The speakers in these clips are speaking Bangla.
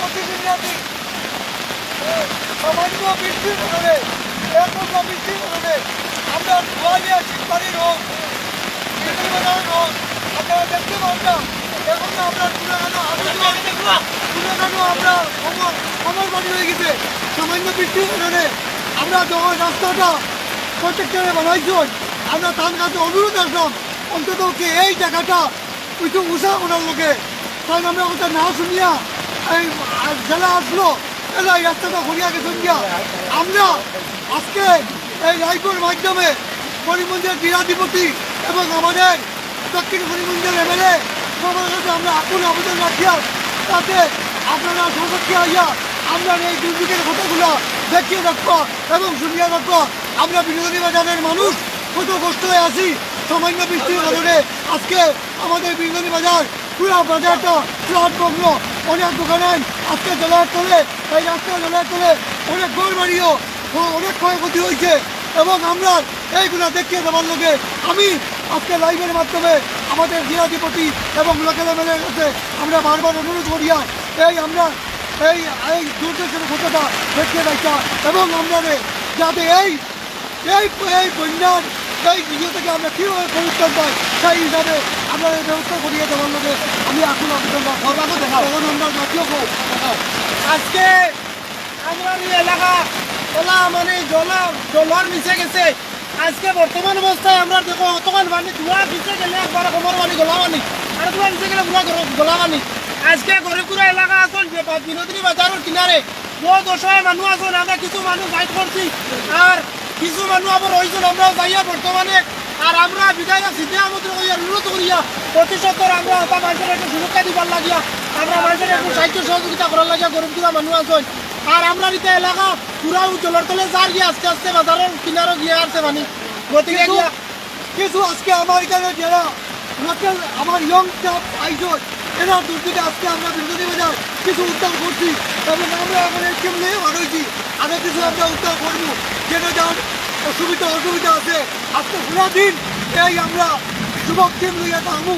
প্রতিদিনরাতি সামান্য বৃষ্টির কারণে আমরা দেখতে হয়ে গেছে সামান্য বৃষ্টির কারণে আমরা যখন রাস্তাটা প্রত্যেকটা বানাইছি আমরা তার কাছে অনুরোধ আসলাম অন্তত এই জায়গাটা একটু উষা করার লোকে কারণ আমরা ওটা না শুনিয়া এই জেলা আসলো। এই রাস্তাটা ঘুরিয়া গেছেন গিয়া। আমরা আজকে এই রায়পুর মাধ্যমে করিমগঞ্জের বিরাধিপতি এবং আমাদের দক্ষিণ করিমগঞ্জের এমএলএ সবার কাছে আমরা আকুল আবেদন রাখিয়া তাতে আপনারা সৌপক্ষে হইয়া আমরা এই দুর্যোগের কথাগুলো দেখিয়ে রাখব এবং শুনিয়ে রাখব। আমরা বিনোদনী বাজারের মানুষ, কত কষ্ট হয়ে আছি। সামান্য বৃষ্টির কারণে আজকে আমাদের বিনোদনী বাজার পুরো বাজারটা বন্ধ অনেক দোকানে আজকে জলের তোলে এই রাস্তায় জলের তোলে অনেক ঘর বাড়িও অনেক ক্ষয়ক্ষতি হয়েছে। এবং আমরা এইগুলো দেখিয়ে দেওয়ার লোকে আমি আজকে লাইভের মাধ্যমে আমাদের জিরাধিপতি এবং লোকাল এমএলএর কাছে আমরা বারবার অনুরোধ করিয়া এই আমরা এই এই দুর্যোগের ঘটনা দেখিয়ে রাখা এবং আমরা যাতে এই এই বন্যার এই ইয়ে থেকে আমরা কীভাবে পরিত্রাণ পাই সেই হিসাবে আমরা এই ব্যবস্থা করিয়ে দেওয়ার লোকে আমি এখন সর্বাঙ্গ দেখা তখন আমরা জাতীয় আজকে আমরা এই এলাকা ওলা মানে জলা জলার নিচে গেছে। আজকে বর্তমান অবস্থায় আমরা দেখো অতখান পানি ধোয়া নিচে গেলে একবার কোমর পানি গোলা পানি আর ধোয়া নিচে গেলে পুরা গর- গোলা পানি আজকে গরিবপুরা এলাকা আসল বিনোদিনী বাজারের কিনারে বহুত অসহায় মানুষ আসল আমরা কিছু মানুষ গাইড করছি আর কিছু মানুষ আবার রয়েছেন আমরা যাইয়া বর্তমানে আর আমরা বিদায় সিদ্ধে আমাদের করিয়া অনুরোধ করিয়া প্রতি সত্তর আমরা ওটা মানুষের একটু সুরক্ষা দিবার লাগিয়া আমরা মানুষের একটু সাহায্য সহযোগিতা করার লাগিয়া গরিবপুরা মানুষ আসল আর আমরা নিতে এলাকা পুরা জলের তলে যার গিয়ে আস্তে আস্তে বাজারের কিনারও গিয়ে আসছে পানি গতিকে কিছু আজকে আমার এখানে যারা আমার ইয়ং স্টাফ আইজন এরা দুর্যোগে আজকে আমরা বিরোধী বাজার কিছু উদ্ধার করছি। এবং আমরা এরকম নিয়ে বাড়াইছি আরও কিছু আমরা উদ্ধার করব। যেটা যার অসুবিধা অসুবিধা আছে, আজকে পুরা দিন এই আমরা যুবক টিম নিয়ে থাকব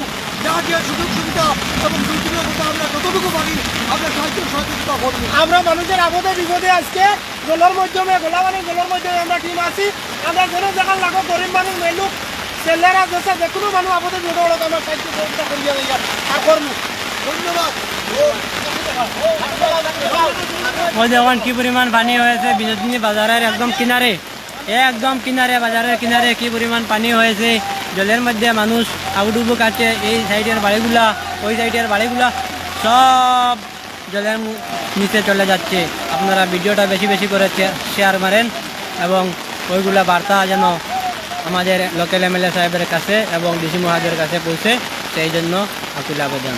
যা যা সুযোগ সুবিধা এবং দুর্যোগের কথা আমরা যতটুকু পারি, আমরা সাহায্য সহযোগিতা করব। আমরা মানুষের আপদে বিপদে আজকে জলের মাধ্যমে গোলা পানি জলের মাধ্যমে আমরা টিম আছি। আমরা যেন দেখার লাগো, গরিব মানুষ মেলুক। ছেলেরা দেশে যে কোনো মানুষ আপদে বিপদে আমরা সাহায্য সহযোগিতা করিয়া আর করব। ওই দেখুন কি পরিমাণ পানি হয়েছে বিনোদিনী বাজারের একদম কিনারে একদম কিনারে বাজারের কিনারে কি পরিমাণ পানি হয়েছে জলের মধ্যে মানুষ আবুডুবু কাটছে এই সাইডের বাড়িগুলা ওই সাইডের বাড়িগুলা সব জলের নিচে চলে যাচ্ছে। আপনারা ভিডিওটা বেশি বেশি করে শেয়ার মারেন এবং ওইগুলা বার্তা যেন আমাদের লোকাল এমএলএ সাহেবের কাছে এবং ডিসি মহাজের কাছে পৌঁছে, সেই জন্য আকুল আবেদন।